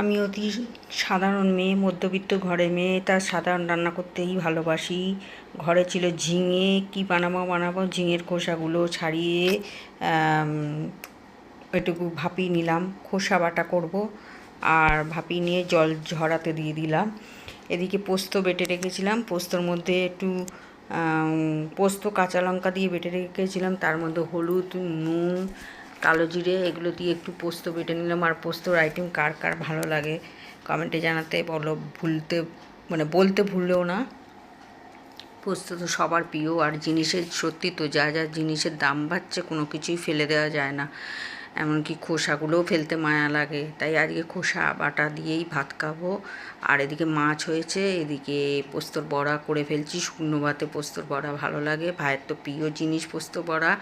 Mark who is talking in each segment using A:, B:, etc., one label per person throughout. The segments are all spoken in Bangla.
A: আমি অতি সাধারণ মেয়ে, মধ্যবিত্ত ঘরে মেয়ে তার সাধারণ রান্না করতেই ভালোবাসি। ঘরে ছিল ঝিঙে, কি বানাবো বানাবো, ঝিঙের খোসাগুলো ছাড়িয়ে এটুকু ভাপিয়ে নিলাম। খোসা বাটা করব আর ভাপিয়ে নিয়ে জল ঝরাতে দিয়ে দিলাম। এদিকে পোস্ত বেটে রেখেছিলাম। পোস্তর মধ্যে একটু পোস্ত, কাঁচা লঙ্কা দিয়ে বেটে রেখেছিলাম। তার মধ্যে হলুদ, নুন কালো জিরে এগুলো দিয়ে একটু পোস্ত বেটে নিলাম। আর পোস্তর আইটেম কার কার ভালো লাগে কমেন্টে জানাতে বলো। ভুলতে মানে বলতে ভুললেও না। পোস্ত তো সবার প্রিয়। আর জিনিসের সত্যি তো যা যা জিনিসের দাম বাড়ছে কোনো কিছুই ফেলে দেওয়া যায় না। এমনকি খোসাগুলোও ফেলতে মায়া লাগে। তাই আজকে খোসা, বাটা দিয়েই ভাত খাব। আর এদিকে মাছ হয়েছে, এদিকে পোস্তর বড়া করে ফেলছি। শুকনো ভাতে পোস্তর বড়া ভালো লাগে। ভাইয়ের তো প্রিয় জিনিস পোস্ত বড়া।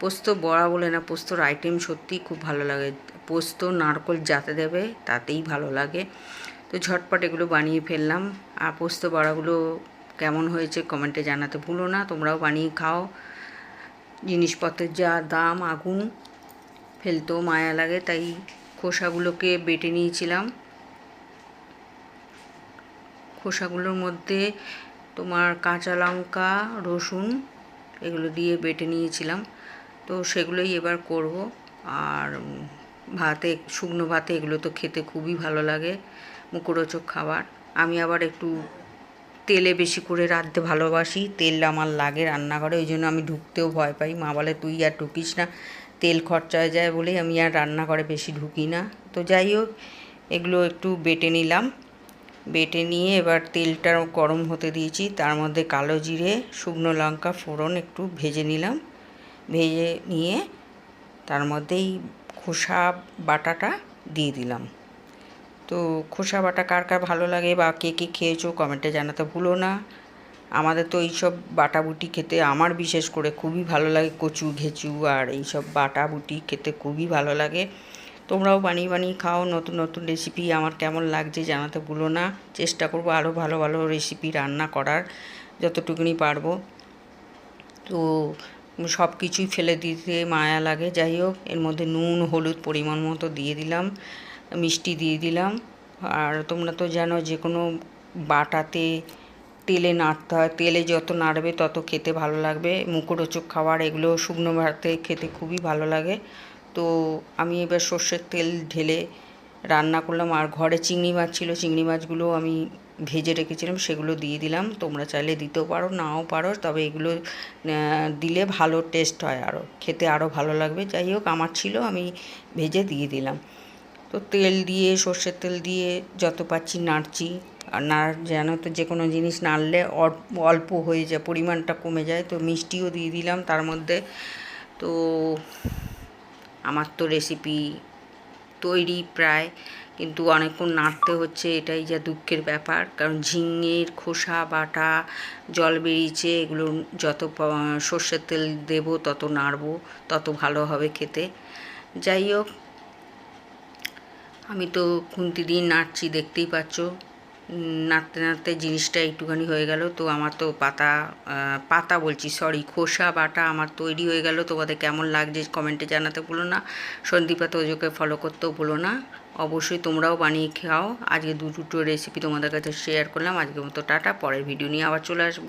A: পোস্ত বড়া বলে না, পোস্তর আইটেম সত্যিই খুব ভালো লাগে। পোস্ত, নারকল যাতে দেবে, তাতেই ভালো লাগে। তো ঝটপট এগুলো বানিয়ে ফেললাম। আর পোস্ত বড়াগুলো কেমন হয়েছে কমেন্টে জানাতে ভুলো না। তোমরাও বানিয়ে খাও। জিনিসপত্রের যা দাম, আগুন ফেলতেও মায়া লাগে, তাই খোসাগুলোকে বেটে নিয়েছিলাম। খোসাগুলোর মধ্যে তোমার কাঁচা লঙ্কা, রসুন এগুলো দিয়ে বেটে নিয়েছিলাম। তো সেগুলোই এবার করব। আর ভাতে, শুকনো ভাতে এগুলো তো খেতে খুবই ভালো লাগে, মুখরোচক খাবার। আমি আবার একটু তেলে বেশি করে রাঁধতে ভালোবাসি, তেল আমার লাগে রান্নাঘরে, ওই জন্য আমি ঢুকতেও ভয় পাই। মা বলে, তুই আর ঢুকিস না তেল খরচা হয়ে যায় বলেই আমি আর রান্নাঘরে বেশি ঢুকি না। তো যাই হোক, এগুলো একটু বেটে নিলাম। বেটে নিয়ে এবার তেলটা গরম হতে দিয়েছি। তার মধ্যে কালো জিরে, শুকনো লঙ্কা, ফোড়ন একটু ভেজে নিলাম। ভেজে নিয়ে তার মধ্যেই খোসা বাটাটা দিয়ে দিলাম। তো খোসা বাটা কার কার ভালো লাগে বা কে কে খেয়েছো কমেন্টে জানাতে ভুলো না। আমাদের তো এইসব বাটাবুটি খেতে আমার বিশেষ করে খুবই ভালো লাগে কচু, ঘেঁচু আর এইসব বাটাবুটি খেতে খুবই ভালো লাগে। তোমরাও বানিয়ে বানিয়ে খাও, নতুন নতুন রেসিপি আমার কেমন লাগছে জানাতে ভুলো না। চেষ্টা করব আরও ভালো ভালো রেসিপি রান্না করার যতটুকুনি পারব। তো সব কিছুই ফেলে দিতে মায়া লাগে, যাই হোক, এর মধ্যে নুন, হলুদ পরিমাণ মতো দিয়ে দিলাম, মিষ্টি দিয়ে দিলাম। আর তোমরা তো জানো যে কোনো বাটাতে তেলে নাড়তে হয়। তেলে যত নাড়বে তত খেতে ভালো লাগবে। মুখরোচক খাবার, এগুলো শুকনো ভাতে খেতে খুবই ভালো লাগে। তো আমি এবার সর্ষের তেল ঢেলে রান্না করলাম। আর ঘরে চিংড়ি মাছ ছিল, চিংড়ি মাছগুলো আমি ভেজে রেখেছিলাম, সেগুলো দিয়ে দিলাম। তোমরা চাইলে দিতেও পারো, নাও পারো, তবে এগুলো দিলে ভালো টেস্ট হয় আরও খেতে আরও ভালো লাগবে। যাই হোক, আমার ছিল, আমি ভেজে দিয়ে দিলাম। তো তেল দিয়ে, সর্ষের তেল দিয়ে যত পাচ্ছি নাড়ছি। নাড় যেন তো যে কোনো জিনিস নাড়লে অল্প হয়ে যায়, পরিমাণটা কমে যায়। তো মিষ্টিও দিয়ে দিলাম তার মধ্যে। তো আমার তো রেসিপি তৈরি প্রায়, কিন্তু অনেকক্ষণ নাড়তে হচ্ছে, এটাই যা দুঃখের ব্যাপার। কারণ ঝিঙের খোসা, বাটা, জল বেরিয়েছে, এগুলো যত সর্ষের তেল দেবো তত নাড়বো, তত ভালো হবে খেতে। যাই হোক, আমি তো খুন্তি দিয়ে নাড়ছি, দেখতেই পাচ্ছ। নাড়তে নাড়তে জিনিসটা একটুখানি হয়ে গেল। তো আমার তো পাতা পাতা বলছি সরি খোসা, বাটা আমার তৈরি হয়ে গেল। তোমাদের কেমন লাগছে কমেন্টে জানাতে ভুলো না। সন্দীপা তোজোকে ফলো করতেও ভুলো না। অবশ্যই তোমরাও বানিয়ে খাও। আজকে দু দুটো রেসিপি তোমাদের কাছে শেয়ার করলাম। আজকের মতো টাটা। পরের ভিডিও নিয়ে আবার চলে আসব।